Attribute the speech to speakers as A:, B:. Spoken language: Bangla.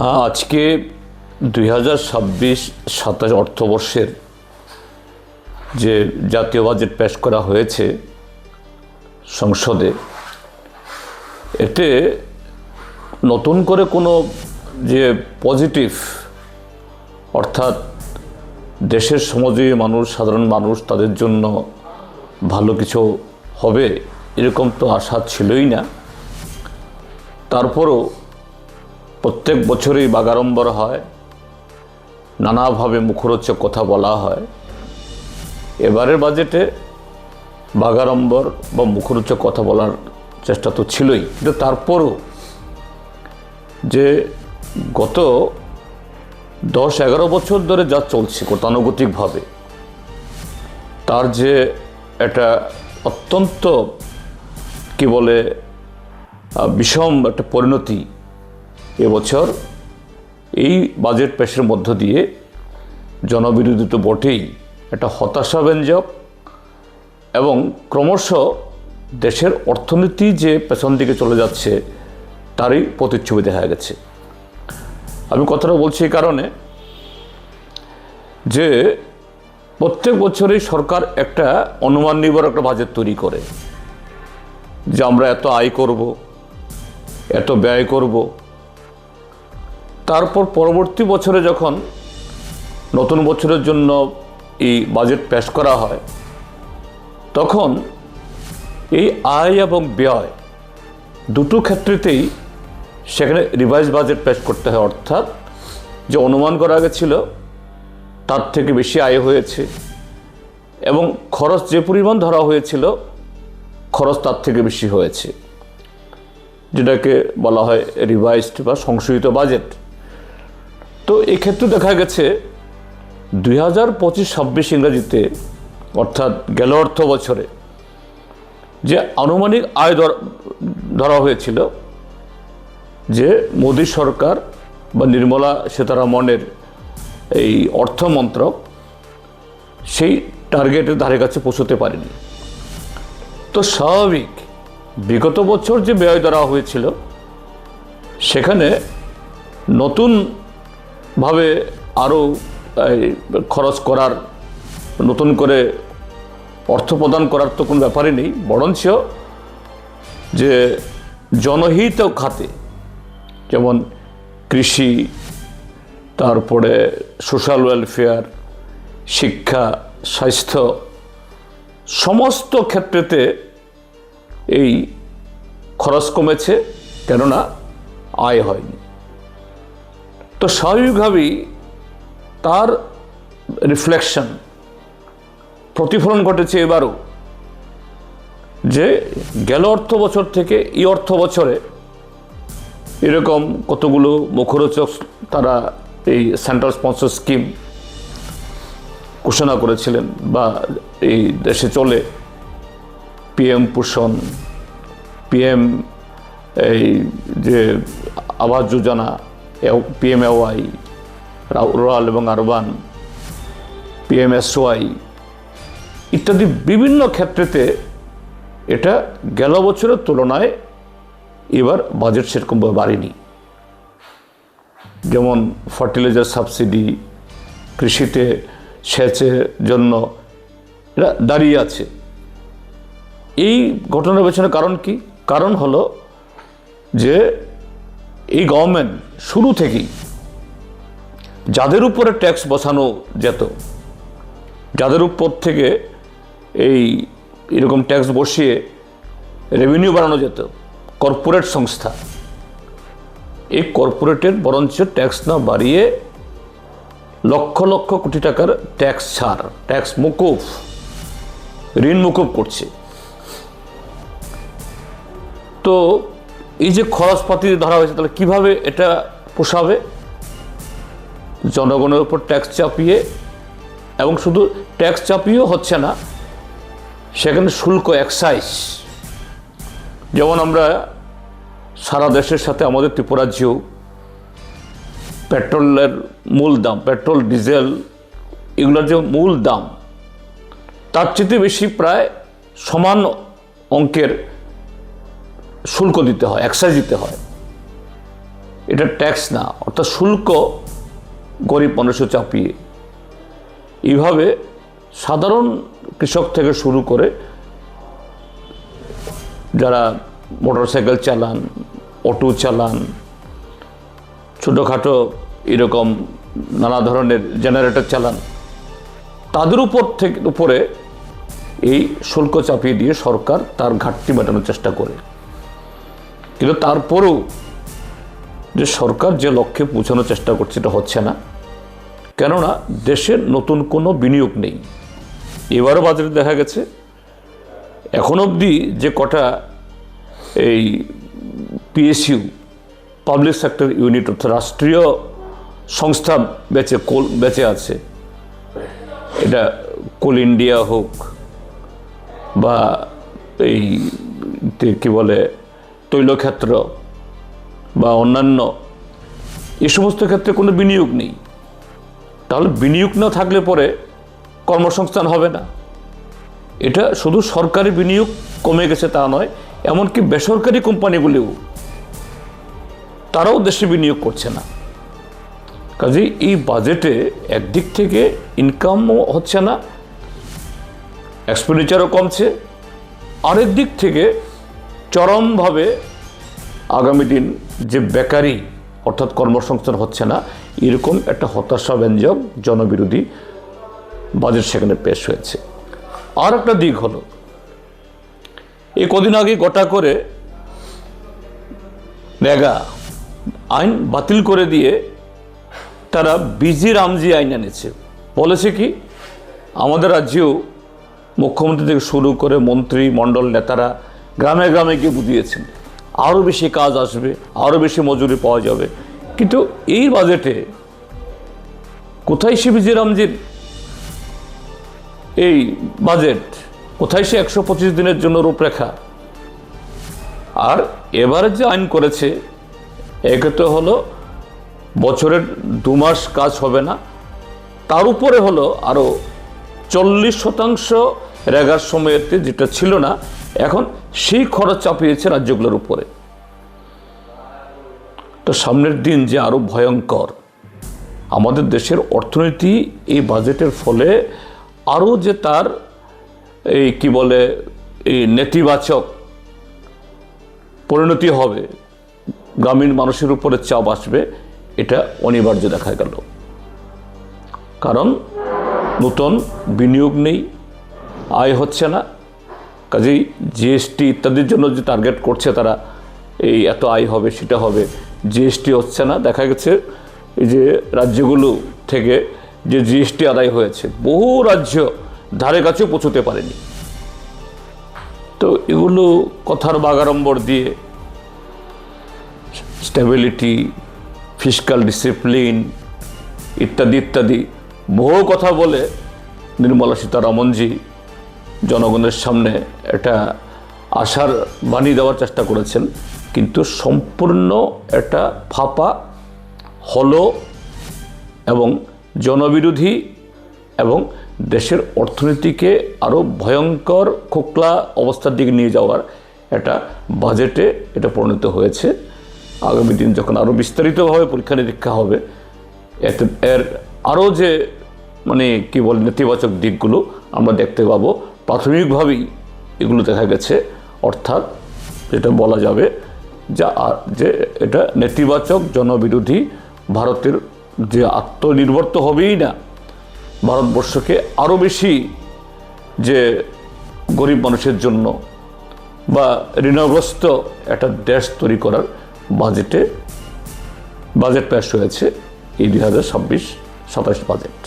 A: হ্যাঁ। আজকে দুই হাজার ছাব্বিশ সাতাশ অর্থবর্ষের যে জাতীয় বাজেট পেশ করা হয়েছে সংসদে, এতে নতুন করে কোনো যে পজিটিভ, অর্থাৎ দেশের সমাজীয় মানুষ, সাধারণ মানুষ তাদের জন্য ভালো কিছু হবে এরকম তো আশা ছিলই না। তারপরও প্রত্যেক বছরই বাগাড়ম্বর হয়, নানাভাবে মুখরোচক কথা বলা হয়। এবারের বাজেটে বাগাড়ম্বর বা মুখরোচক কথা বলার চেষ্টা তো ছিলই। কিন্তু তারপরও যে গত দশ এগারো বছর ধরে যা চলছে গতানুগতিকভাবে, তার যে একটা অত্যন্ত, কি বলে বিষম একটা পরিণতি এবছর এই বাজেট পেশের মধ্য দিয়ে জনবিরোধী তো বটেই, একটা হতাশাব্যঞ্জক এবং ক্রমশ দেশের অর্থনীতি যে পেছন দিকে চলে যাচ্ছে, তারই প্রতিচ্ছবি দেখা গেছে। আমি কথাটা বলছি এই কারণে যে প্রত্যেক বছরই সরকার একটা অনুমান নির্ভর একটা বাজেট তৈরি করে যে আমরা এত আয় করব, এত ব্যয় করব তারপর পরবর্তী বছরে যখন নতুন বছরের জন্য এই বাজেট পেশ করা হয়, তখন এই আয় এবং ব্যয় দুটো ক্ষেত্রেতেই সেখানে রিভাইজ বাজেট পেশ করতে হয়। অর্থাৎ যে অনুমান করা গেছিল, তার থেকে বেশি আয় হয়েছে এবং খরচ যে পরিমাণ ধরা হয়েছিল, খরচ তার থেকে বেশি হয়েছে। যেটাকে বলা হয় রিভাইজড বা সংশোধিত বাজেট তো এক্ষেত্রে দেখা গেছে দুই হাজার পঁচিশ ছাব্বিশ ইংরাজিতে, অর্থাৎ গেল অর্থ বছরে, যে আনুমানিক আয় ধর- হয়েছিল যে মোদী সরকার বা নির্মলা সীতারামনের এই অর্থ মন্ত্রক সেই টার্গেটের ধারে কাছে পৌঁছতে পারেনি। তো স্বাভাবিক, বিগত বছর যে ব্যয় ধরা হয়েছিল, সেখানে নতুনভাবে আরও খরচ করার, নতুন করে অর্থ প্রদান করার তো কোনো ব্যাপারই নেই। বরঞ্চ যে জনহিত খাতে, যেমন কৃষি, তারপরে সোশ্যাল ওয়েলফেয়ার শিক্ষা, স্বাস্থ্য, সমস্ত ক্ষেত্রেতে এই খরচ কমেছে, কেননা আয় হয়নি। তো স্বাভাবিকভাবেই তার রিফ্লেকশন প্রতিফলন ঘটেছে এবারও যে গেল অর্থ বছর থেকে এই অর্থ বছরে এরকম কতগুলো মুখরোচক তারা এই সেন্ট্রাল স্পন্সর স্কিম ঘোষণা করেছিলেন বা এই দেশে চলে। পিএম পোষণ পিএম এই যে Awas Yojana PM AY rural এবং আরবান পিএমএসওয়াই ইত্যাদি বিভিন্ন ক্ষেত্রেতে এটা গেল বছরের তুলনায় এবার বাজেট সেরকমভাবে বাড়েনি। যেমন ফার্টিলাইজার সাবসিডি কৃষিতে সেচের জন্য এরা দাঁড়িয়ে আছে। এই ঘটনার পেছনে কারণ কি? কারণ হলো যে এই গভর্নমেন্ট শুরু থেকেই যাদের উপরে ট্যাক্স বসানো যেত, যাদের উপর থেকে এই এরকম ট্যাক্স বসিয়ে রেভিনিউ বাড়ানো যেত কর্পোরেট সংস্থা, এই কর্পোরেটের বরঞ্চ ট্যাক্স না বাড়িয়ে লক্ষ লক্ষ কোটি টাকার ট্যাক্স ছাড় ট্যাক্স মুকুফ, ঋণ মুকুব করছে। তো এই যে খরচপাতি ধরা হয়েছে, তাহলে কীভাবে এটা পোষাবে? জনগণের উপর ট্যাক্স চাপিয়ে, এবং শুধু ট্যাক্স চাপিয়েও হচ্ছে না, সেখানে শুল্ক এক্সাইজ যেমন আমরা সারা দেশের সাথে আমাদের ত্রিপুরাজ্যেও পেট্রোলের মূল দাম, পেট্রোল, ডিজেল, এগুলোর যে মূল দাম, তার চেয়ে বেশি প্রায় সমান অঙ্কের শুল্ক দিতে হয় এক্সাইজ দিতে হয়। এটা ট্যাক্স না, অর্থাৎ শুল্ক গরিব মানুষের চাপিয়ে। এইভাবে সাধারণ কৃষক থেকে শুরু করে যারা মোটরসাইকেল চালান, অটো চালান, ছোটোখাটো এরকম নানা ধরনের জেনারেটর চালান, তাদের উপর থেকে, উপরে এই শুল্ক চাপিয়ে দিয়ে সরকার তার ঘাটতি মেটানোর চেষ্টা করে। কিন্তু তারপরেও যে সরকার যে লক্ষ্যে পৌঁছানোর চেষ্টা করছে এটা হচ্ছে না। কেননা দেশের নতুন কোনো বিনিয়োগ নেই। এবারও বাজারে দেখা গেছে, এখন অবধি যে কটা এই পিএসইউ পাবলিক সেক্টর ইউনিট অর্থাৎ রাষ্ট্রীয় সংস্থা বেঁচে কোল, বেঁচে আছে। এটা কোল ইন্ডিয়া হোক বা এই কি বলে তৈলক্ষেত্র বা অন্যান্য, এ সমস্ত ক্ষেত্রে কোনো বিনিয়োগ নেই। তাহলে বিনিয়োগ না থাকলে পরে কর্মসংস্থান হবে না। এটা শুধু সরকারি বিনিয়োগ কমে গেছে তা নয়, এমনকি বেসরকারি কোম্পানিগুলিও তারাও দেশে বিনিয়োগ করছে না। কাজেই এই বাজেটে একদিক থেকে ইনকামও হচ্ছে না এক্সপেন্ডিচারও কমছে, আরেক দিক থেকে চরমভাবে আগামী দিন যে বেকারি অর্থাৎ কর্মসংস্থান হচ্ছে না, এরকম একটা হতাশাব্যঞ্জক জনবিরোধী বাজেট সেখানে পেশ হয়েছে। আর একটা দিক হলো, এই কদিন আগে গোটা করে রেগা আইন বাতিল করে দিয়ে তারা বিজি রামজি আইন এনেছে। বলেছে কি, আমাদের রাজ্যেও মুখ্যমন্ত্রী থেকে শুরু করে মন্ত্রী, মণ্ডল নেতারা গ্রামে গ্রামে গিয়ে বুঝিয়েছেন আরও বেশি কাজ আসবে আরও বেশি মজুরি পাওয়া যাবে। কিন্তু এই বাজেটে কোথায় সে বিজি রামজির এই বাজেট? কোথায় সে একশো পঁচিশ দিনের জন্য রূপরেখা? আর এবারে যে আইন করেছে, একে হলো বছরের দু মাস কাজ হবে না। তার উপরে হলো আরও চল্লিশ শতাংশ রেগার সময়েতে যেটা ছিল না এখন সেই খরচ চাপিয়েছে রাজ্যগুলোর উপরে। তো সামনের দিন যে আরও ভয়ঙ্কর, আমাদের দেশের অর্থনীতি এই বাজেটের ফলে আরও যে তার এই কি বলে, এই নেতিবাচক পরিণতি হবে, গ্রামীণ মানুষের উপরে চাপ আসবে, এটা অনিবার্য দেখা গেল। কারণ নতুন বিনিয়োগ নেই, আয় হচ্ছে না কাজেই জিএসটি ইত্যাদির জন্য যে টার্গেট করছে তারা, এই এত আয় হবে, সেটা হবে। জিএসটি হচ্ছে না, দেখা গেছে এই যে রাজ্যগুলো থেকে যে জিএসটি আদায় হয়েছে, বহু রাজ্য ধারে কাছেও পৌঁছতে পারেনি। তো এগুলো কথার বাগাড়ম্বর দিয়ে স্টেবিলিটি ফিসকাল ডিসিপ্লিন ইত্যাদি ইত্যাদি, বহু কথা বলে নির্মলা সীতারামনজি জনগণের সামনে একটা আশার বাণী দেওয়ার চেষ্টা করেছেন, কিন্তু সম্পূর্ণ একটা ফাঁপা, হলো এবং জনবিরোধী এবং দেশের অর্থনীতিকে আরও ভয়ঙ্কর খোকলা অবস্থার দিকে নিয়ে যাওয়ার একটা বাজেটে এটা পরিণত হয়েছে। আগামী দিন যখন আরও বিস্তারিতভাবে পরীক্ষা নিরীক্ষা হবে, এতে এর আরও যে মানে কি বলে নেতিবাচক দিকগুলো আমরা দেখতে পাবো। প্রাথমিকভাবেই এগুলো দেখা গেছে, অর্থাৎ যেটা বলা যাবে যা যে এটা নেতিবাচক জনবিরোধী ভারতের যে আত্মনির্ভর তো হবেই না, ভারতবর্ষকে আরও বেশি যে গরিব মানুষের জন্য বা ঋণগ্রস্ত একটা দেশ তৈরি করার বাজেটে বাজেট পেশ হয়েছে এই দুই হাজার ছাব্বিশ সাতাশ বাজেট